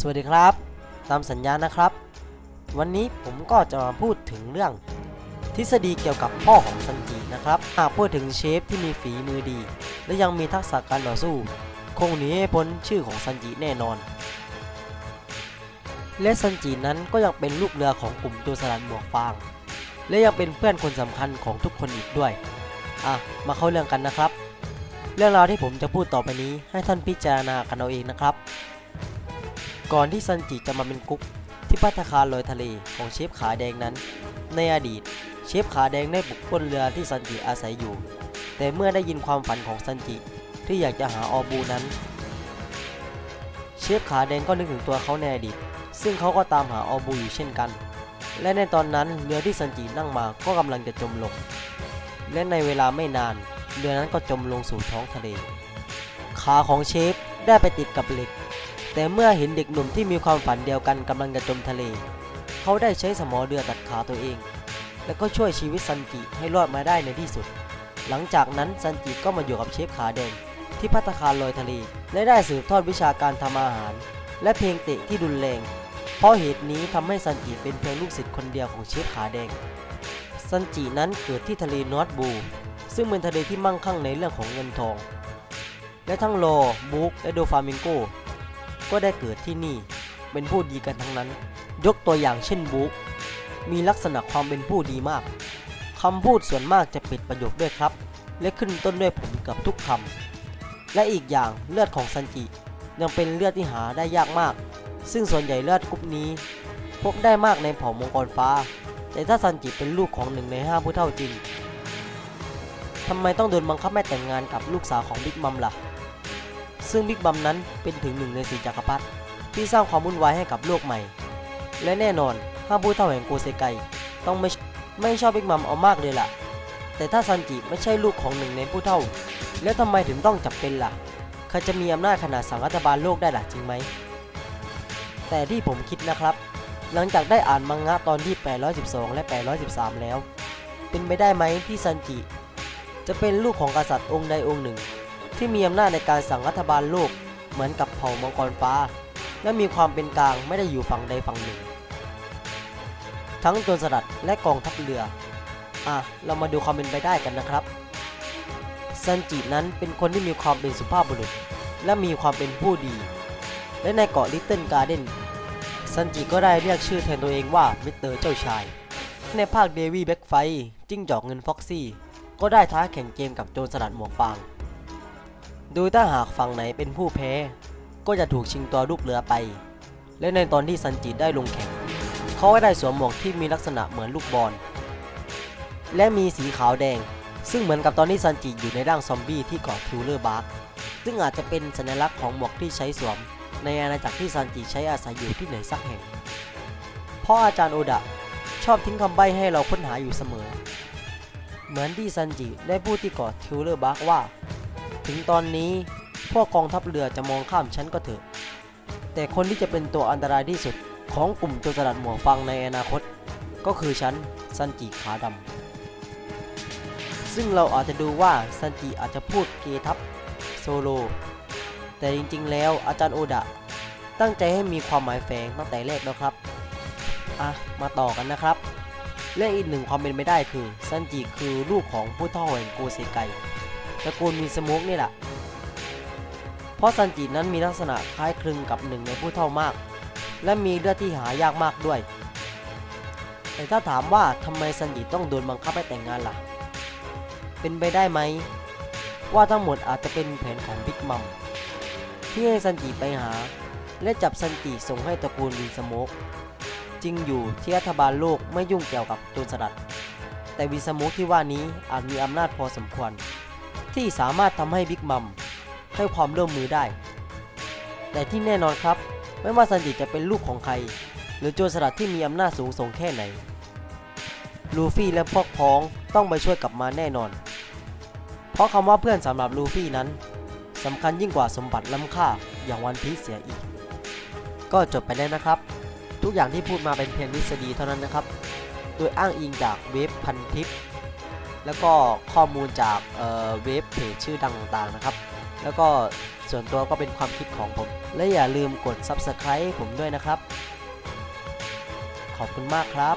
สวัสดีครับ ตามสัญญานะครับ วันนี้ผมก็จะมาพูดถึงเรื่อง ทฤษฎีเกี่ยวกับพ่อของซันจินะครับ หากพูดถึงเชฟที่มีฝีมือดี และยังมีทักษะการต่อสู้ คงหนีไม่พ้นชื่อของซันจิแน่นอน และซันจินั้นก็ยังเป็นลูกเรือของกลุ่มโจรสลัดหมวกฟาง และยังเป็นเพื่อนคนสำคัญของทุกคนอีกด้วย อะ มาเข้าเรื่องกันนะครับ เรื่องราวที่ผมจะพูดต่อไปนี้ให้ท่านพิจารณากันเอาเองนะครับ ก่อนที่ซันจิจะมาเป็นกุ๊กที่พัตตาคารลอยทะเลของเชฟขาแดงนั้น ในอดีต เชฟขาแดงได้บุกปล้นเรือที่ซันจิอาศัยอยู่ แต่เมื่อได้ยินความฝันของซันจิที่อยากจะหาออบูนั้น เชฟขาแดงก็นึกถึงตัวเขาในอดีต ซึ่งเขาก็ตามหาออบูอยู่เช่นกัน และในตอนนั้นเรือที่ซันจินั่งมาก็กำลังจะจมลง และในเวลาไม่นานเรือนั้นก็จมลงสู่ท้องทะเล ขาของเชฟได้ไปติดกับเหล็ก แต่เมื่อเห็นเด็กหนุ่มที่มีความฝันเดียวกันกำลังจะจมทะเล เขาได้ใช้สมอเรือตัดขาตัวเอง แล้วก็ช่วยชีวิตซันจิให้รอดมาได้ในที่สุด หลังจากนั้นซันจิก็มาอยู่กับเชฟขาแดงที่พัตตาคารลอยทะเล และได้สืบทอดวิชาการทำอาหาร และเพลงเตะที่รุนแรง เพราะเหตุนี้ทำให้ซันจิเป็นเพียงลูกศิษย์คนเดียวของเชฟขาแดง ซันจินั้นเกิดที่ทะเลนอร์ทบู ซึ่งเป็นทะเลที่มั่งคั่งในเรื่องของเงินทอง และทั้งโลบุ๊กและโดฟามิงโก ก็ได้เกิดที่นี่ เป็นผู้ดีกันทั้งนั้น ยกตัวอย่างเช่นบุ๊กมีลักษณะความเป็นผู้ดีมากคำพูดส่วนมากจะปิดประโยคด้วยครับ และขึ้นต้นด้วยผมเกับทุกคำและอีกอย่างเลือดของซันจิยังเป็นเลือดที่หาได้ยากมาก ซึ่งส่วนใหญ่เลือดกรุ๊ปนี้พบได้มากในเผ่ามงกรฟ้า แต่ถ้าซันจิเป็นลูกของหนึ่งในห้าผู้เท่าจริงทำไมต้องโดนบังคับให้แต่งงานกับลูกสาวของบิ๊กมัมล่ะ ซึ่งบิ๊กมัมนั้นเป็นถึงหนึ่งในสี่จักรพรรดิที่สร้างความวุ่นวายให้กับโลกใหม่ และแน่นอนห้าผู้เท่าแห่งโกเซไกต้องไม่ไม่ชอบบิ๊กมัมเอามากเลยล่ะ แต่ถ้าซันจิไม่ใช่ลูกของหนึ่งในผู้เท่า แล้วทำไมถึงต้องจับเป็นล่ะใครจะมีอำนาจขนาดสั่งรัฐบาลโลกได้ล่ะจริงไหม แต่ที่ผมคิดนะครับ หลังจากได้อ่านมังงะตอนที่ 812 และ 813 แล้ว เป็นไปได้ไหมที่ซันจิ จะเป็นลูกของกษัตริย์องค์ใดองค์หนึ่ง ที่มีอำนาจในการสั่งรัฐบาลโลกเหมือนกับเผ่ามังกรฟ้า และมีความเป็นกลางไม่ได้อยู่ฝั่งใดฝั่งหนึ่ง ทั้งโจรสลัดและกองทัพเรือ อะ เรามาดูความเป็นไปได้กันนะครับ ซันจินั้นเป็นคนที่มีความเป็นสุภาพบุรุษ และมีความเป็นผู้ดี และในเกาะลิตเติ้ลการ์เด้นซันจิก็ได้เรียกชื่อแทนตัวเองว่ามิสเตอร์เจ้าชาย ในภาคเดวี่แบ็กไฟจิ้งจอกเงินฟ็อกซี่ก็ได้ท้าแข่งเกมกับโจรสลัดหมวกฟาง โดยถ้าหากฝั่งไหนเป็นผู้แพ้ ก็จะถูกชิงตัวลูกเรือไป และในตอนที่ซันจิได้ลงแข่ง เขาก็ได้สวมหมวกที่มีลักษณะเหมือนลูกบอล และมีสีขาวแดง ซึ่งเหมือนกับตอนที่ซันจิอยู่ในร่างซอมบี้ที่เกาะทิวเลอร์บาร์กซึ่งอาจจะเป็นสัญลักษณ์ของหมวกที่ใช้สวม ในอาณาจักรที่ซันจิใช้อาศัยอยู่ที่ไหนสักแห่ง เพราะอาจารย์โอดะชอบทิ้งคำใบ้ให้เราค้นหาอยู่เสมอ เหมือนที่ซันจิได้พูดที่เกาะทิวเลอร์บาร์กว่า ถึงตอนนี้พวกกองทัพเรือจะมองข้ามฉันก็เถอะ แต่คนที่จะเป็นตัวอันตรายที่สุดของกลุ่มโจรสลัดหมวกฟางในอนาคต ก็คือฉันซันจิขาดำซึ่งเราอาจจะดูว่าซันจิอาจจะพูดเกทับโซโล แต่จริงๆแล้วอาจารย์โอดะ ตั้งใจให้มีความหมายแฝงตั้งแต่แรกแล้วครับ อะ มาต่อกันนะครับและอีกหนึ่งความเป็นไปได้คือซันจิคือลูกของผู้เท่าแห่งโกเซไก ตระกูลมีสโมกนี่แหละ เพราะซันจินั้นมีลักษณะคล้ายคลึงกับหนึ่งในผู้เท่ามาก และมีเลือดที่หายากมากด้วย แต่ถ้าถามว่าทำไมซันจิต้องโดนบังคับให้แต่งงานล่ะ เป็นไปได้ไหม ว่าทั้งหมดอาจจะเป็นแผนของบิ๊กมัมที่ให้ซันจิไปหา และจับซันจิส่งให้ตระกูลวินสโมกจริงอยู่ที่รัฐบาลโลกไม่ยุ่งเกี่ยวกับโจรสลัด แต่วินสโมกที่ว่านี้อาจมีอำนาจพอสมควร ที่สามารถทำให้บิ๊กมัมให้ความร่วมมือได้ แต่ที่แน่นอนครับ ไม่ว่าซันจิจะเป็นลูกของใคร หรือโจรสลัดที่มีอำนาจสูงส่งแค่ไหน ลูฟี่และพวกพ้องต้องไปช่วยกลับมาแน่นอน เพราะคำว่าเพื่อนสำหรับลูฟี่นั้นสำคัญยิ่งกว่าสมบัติล้ำค่าอย่างวันพีเสียอีก ก็จบไปแล้วนะครับ ทุกอย่างที่พูดมาเป็นเพียงทฤษฎีเท่านั้นนะครับ โดยอ้างอิงจากเว็บพันทิป แล้วก็ข้อมูลจากเว็บเพจชื่อดังต่างๆนะครับ แล้วก็ส่วนตัวก็เป็นความคิดของผม และอย่าลืมกด Subscribe ผมด้วยนะครับ ขอบคุณมากครับ